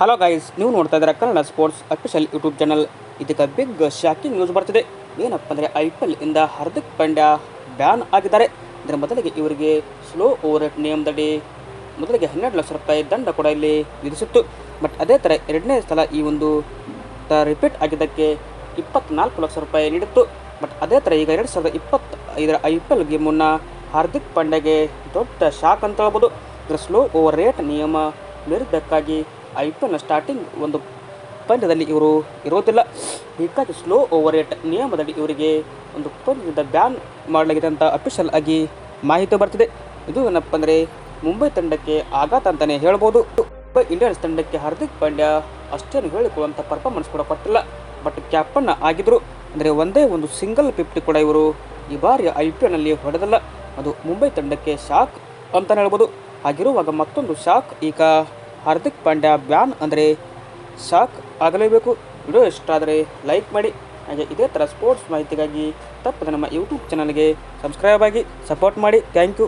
Hello guys ನೀವು ನೋಡ್ತಾ ಇದ್ದೀರಾ Kannada sports official YouTube channel ಇದಕ್ಕೆ ಬಿಗ್ ಶಾಕಿಂಗ್ ನ್ಯೂಸ್ ಬರ್ತಿದೆ. ಏನಪ್ಪ ಅಂದರೆ ಐ ಪಿ ಎಲ್ ಇಂದ ಹಾರ್ದಿಕ್ ಪಾಂಡ್ಯ ಬ್ಯಾನ್ ಆಗಿದ್ದಾರೆ. ಇದರ ಮೊದಲಿಗೆ ಇವರಿಗೆ ಸ್ಲೋ ಓವರ್ ನಿಯಮದಡಿ ಮೊದಲಿಗೆ ಹನ್ನೆರಡು ಲಕ್ಷ ರೂಪಾಯಿ ದಂಡ ಕೂಡ ಇಲ್ಲಿ ವಿಧಿಸಿತ್ತು. ಬಟ್ ಅದೇ ಥರ ಎರಡನೇ ಸಲ ಈ ಒಂದು ರಿಪೀಟ್ ಆಗಿದ್ದಕ್ಕೆ ಇಪ್ಪತ್ನಾಲ್ಕು ಲಕ್ಷ ರೂಪಾಯಿ ನೀಡಿತ್ತು. ಬಟ್ ಅದೇ ಥರ ಈಗ ಎರಡು ಸಾವಿರದ ಇಪ್ಪತ್ತೈದರ ಐ ಪಿ ಎಲ್ ಮುನ್ನ ಹಾರ್ದಿಕ್ ಪಾಂಡ್ಯಗೆ ದೊಡ್ಡ ಶಾಕ್ ಅಂತ ಹೇಳ್ಬೋದು. ಇದರ ಸ್ಲೋ ಓವರ್ ರೇಟ್ ನಿಯಮ ಮೀರಿದ್ದಕ್ಕಾಗಿ ಐ ಪಿ ಎಲ್ನ ಸ್ಟಾರ್ಟಿಂಗ್ ಒಂದು ಪಂದ್ಯದಲ್ಲಿ ಇವರು ಇರೋದಿಲ್ಲ. ಹೀಗಾಗಿ ಸ್ಲೋ ಓವರ್ ರೇಟ್ ನಿಯಮದಡಿ ಇವರಿಗೆ ಒಂದು ಪಂದ್ಯದಿಂದ ಬ್ಯಾನ್ ಮಾಡಲಾಗಿದೆ ಅಂತ ಅಫಿಷಿಯಲ್ ಆಗಿ ಮಾಹಿತಿ ಬರ್ತಿದೆ. ಇದು ಏನಪ್ಪ ಅಂದರೆ ಮುಂಬೈ ತಂಡಕ್ಕೆ ಆಘಾತ ಅಂತಲೇ ಹೇಳ್ಬೋದು. ಮುಂಬೈ ಇಂಡಿಯನ್ಸ್ ತಂಡಕ್ಕೆ ಹಾರ್ದಿಕ್ ಪಾಂಡ್ಯ ಅಷ್ಟೇನು ಹೇಳಿಕೊಳ್ಳುವಂಥ ಪರ್ಫಾರ್ಮೆನ್ಸ್ ಕೂಡ ಕೊಟ್ಟಿಲ್ಲ. ಬಟ್ ಕ್ಯಾಪ್ಟನ್ ಆಗಿದ್ರು. ಅಂದರೆ ಒಂದೇ ಒಂದು ಸಿಂಗಲ್ ಫಿಫ್ಟಿ ಕೂಡ ಇವರು ಈ ಬಾರಿ ಐ ಪಿ ಎಲ್ನಲ್ಲಿ ಹೊಡೆದಲ್ಲ. ಅದು ಮುಂಬೈ ತಂಡಕ್ಕೆ ಶಾಕ್ ಅಂತಲೇ ಹೇಳ್ಬೋದು. ಹಾಗಿರುವಾಗ ಮತ್ತೊಂದು ಶಾಕ್ ಈಗ ಹಾರ್ದಿಕ್ ಪಾಂಡ್ಯ ಬ್ಯಾನ್ ಅಂದರೆ ಶಾಕ್ ಆಗಲೇಬೇಕು. ವಿಡಿಯೋ ಇಷ್ಟ ಆದರೆ ಲೈಕ್ ಮಾಡಿ. ಹಾಗೆ ಇದೇ ಥರ ಸ್ಪೋರ್ಟ್ಸ್ ಮಾಹಿತಿಗಾಗಿ ತಪ್ಪದೆ ನಮ್ಮ ಯೂಟ್ಯೂಬ್ ಚಾನಲ್ಗೆ ಸಬ್ಸ್ಕ್ರೈಬ್ ಆಗಿ ಸಪೋರ್ಟ್ ಮಾಡಿ. Thank you